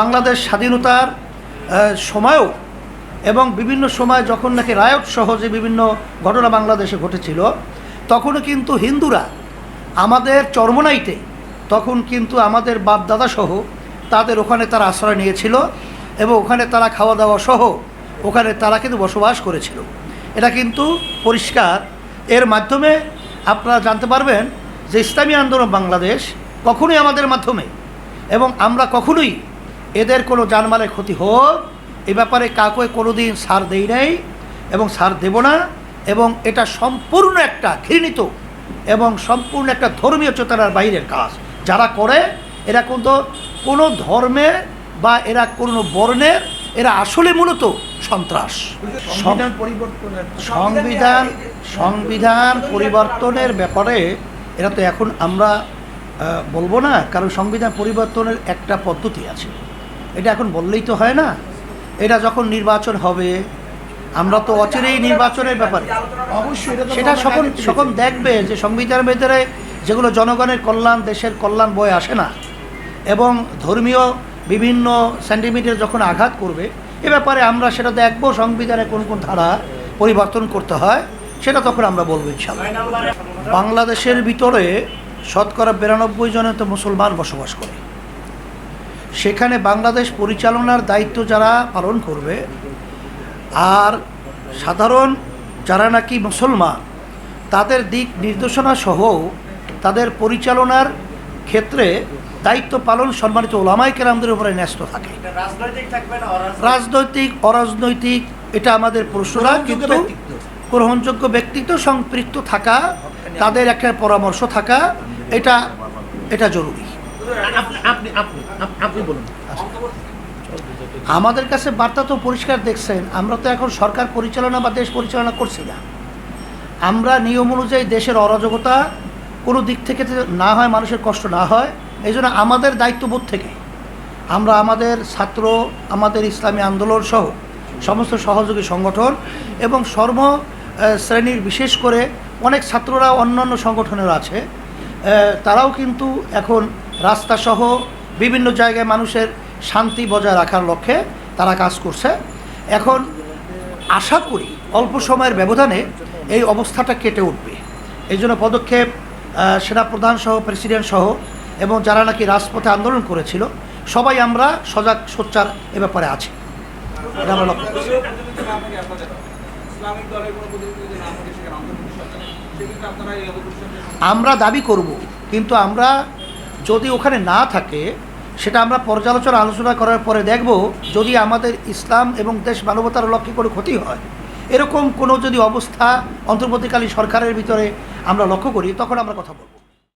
বাংলাদেশ স্বাধীনতার সময়ও এবং বিভিন্ন সময় যখন নাকি রায়ত সহজে বিভিন্ন ঘটনা বাংলাদেশে ঘটেছিল, তখনও কিন্তু হিন্দুরা আমাদের চরমনাইতে তখন কিন্তু আমাদের বাপ দাদা সহ তাদের ওখানে তারা আশ্রয় নিয়েছিল এবং ওখানে তারা খাওয়া দাওয়া সহ ওখানে তারা কিন্তু বসবাস করেছিল। এটা কিন্তু পরিষ্কার। এর মাধ্যমে আপনারা জানতে পারবেন যে ইসলামী আন্দোলন বাংলাদেশ কখনোই আমাদের মাধ্যমে এবং আমরা কখনোই এদের কোনো জানমালের ক্ষতি হোক এ ব্যাপারে কাউকে কোনো দিন সার দেই নাই এবং সার দেব না এবং এটা সম্পূর্ণ একটা ঘৃণিত এবং সম্পূর্ণ একটা ধর্মীয় চেতনার বাইরের কাজ। যারা করে এরা কিন্তু কোনো ধর্মের বা এরা কোনো বর্ণের এরা আসলে মূলত সন্ত্রাস। সংবিধান সংবিধান সংবিধান পরিবর্তনের ব্যাপারে এরা তো এখন আমরা বলব না কারণ সংবিধান পরিবর্তনের একটা পদ্ধতি আছে। এটা এখন বললেই তো হয় না। এটা যখন নির্বাচন হবে আমরা তো অচিরেই নির্বাচনের ব্যাপারে। অবশ্যই সেটা সকল সকল দেখবে যে সংবিধানের ভেতরে যেগুলো জনগণের কল্যাণ দেশের কল্যাণ বয়ে আসে না। এবং ধর্মীয় বিভিন্ন সেন্টিমিটার যখন আঘাত করবে এ ব্যাপারে আমরা সেটা দেখব সংবিধানে কোন কোন ধারা পরিবর্তন করতে হয় সেটা তখন আমরা বলব ইনশাল্লাহ বাংলাদেশের ভিতরে শতকরা বিরানব্বই জনের তো মুসলমান বসবাস করে। সেখানে বাংলাদেশ পরিচালনার দায়িত্ব যারা পালন করবে আর সাধারণ যারা নাকি মুসলমান তাদের দিক নির্দেশনা সহ তাদের পরিচালনার ক্ষেত্রে দায়িত্ব পালন সম্মানিত ওলামাই কেরামদের উপরে ন্যস্ত থাকে। রাজনৈতিক অরাজনৈতিক এটা আমাদের প্রশ্নরা কিন্তু গ্রহণযোগ্য ব্যক্তিত্ব সম্পৃক্ত থাকা তাদের একটা পরামর্শ থাকা এটা এটা জরুরি। আপনি বলুন। আমাদের কাছে বার্তা তো পরিষ্কার দেখছেন, আমরা তো এখন সরকার পরিচালনা বা দেশ পরিচালনা করছি না। আমরা নিয়ম অনুযায়ী দেশের অরাজকতা কোনো দিক থেকে না হয়, মানুষের কষ্ট না হয়, এই জন্য আমাদের দায়িত্ববোধ থেকে আমরা আমাদের ছাত্র, আমাদের ইসলামী আন্দোলন সহ সমস্ত সহযোগী সংগঠন এবং সর্ব শ্রেণির বিশেষ করে অনেক ছাত্ররা, অন্যান্য সংগঠনের আছে। তারাও কিন্তু এখন রাস্তাসহ বিভিন্ন জায়গায় মানুষের শান্তি বজায় রাখার লক্ষ্যে তারা কাজ করছে। এখন আশা করি অল্প সময়ের ব্যবধানে এই অবস্থাটা কেটে উঠবে। এই জন্য পদক্ষেপ সেনাপ্রধান সহ, প্রেসিডেন্ট সহ এবং যারা নাকি রাজপথে আন্দোলন করেছিল, সবাই আমরা সজাগ, সোচ্চার এ ব্যাপারে আছি। আমরা দাবি করব, কিন্তু আমরা যদি ওখানে না থাকে, সেটা আমরা পর্যালোচনা আলোচনা করার পরে দেখব যদি আমাদের ইসলাম এবং দেশ মানবতার লক্ষ্যে কোনো ক্ষতি হয়। এরকম কোনো যদি অবস্থা অন্তর্বর্তীকালীন সরকারের ভিতরে আমরা লক্ষ্য করি, তখন আমরা কথা বলব।